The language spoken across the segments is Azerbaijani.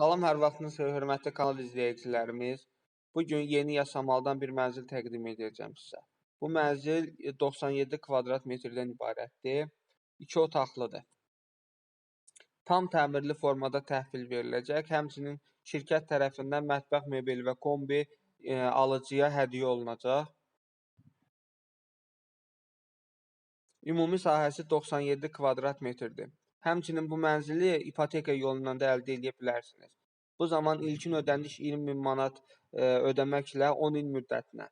Salam, hər vaxtınız xeyir, hörmətli kanal izləyicilərimiz. Bu gün yeni yasamaldan bir mənzil təqdim edəcəm sizə. Bu mənzil 97 kvadrat metrdən ibarətdir. 2 otaqlıdır. Tam təmirli formada təhvil veriləcək. Həmçinin şirkət tərəfindən mətbəx mebeli və kombi e, alıcıya hədiyyə olunacaq. Ümumi sahəsi 97 kvadrat metrdir. Həmçinin bu mənzili ipoteka yolundan da əldə edə bilərsiniz. Bu zaman ilkin ödəniş 20 min manat e, ödəməklə 10 il müddətinə.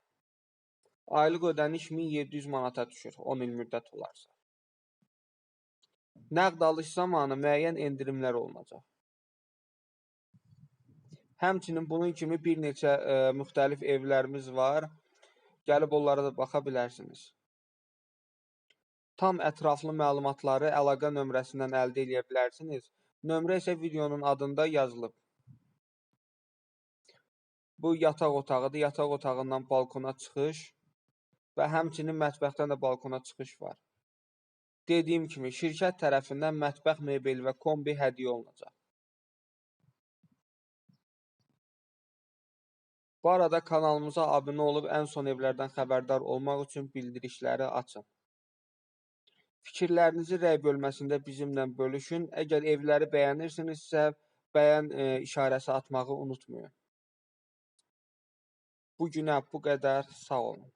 Aylıq ödəniş 1700 manata düşür 10 il müddət olarsa. Nəqd alış zamanı müəyyən endirimlər olunacaq. Həmçinin bunun kimi bir neçə e, müxtəlif evlərimiz var. Gəlib onlara da baxa bilərsiniz. Tam ətraflı məlumatları əlaqə nömrəsindən əldə edə bilərsiniz. Nömrə isə videonun adında yazılıb. Bu yataq otağıdır. Yataq otağından balkona çıxış və həmçinin mətbəxdən də balkona çıxış var. Dediyim kimi, şirkət tərəfindən mətbəx mebeli və kombi hədiyyə olunacaq. Bu arada kanalımıza abunə olub ən son evlərdən xəbərdar olmaq üçün bildirişləri açın. Fikirlərinizi rəy bölməsində bizimlə bölüşün. Əgər evləri bəyənirsinizsə, bəyən e, işarəsi atmağı unutmayın. Bu günə bu qədər. Sağ olun.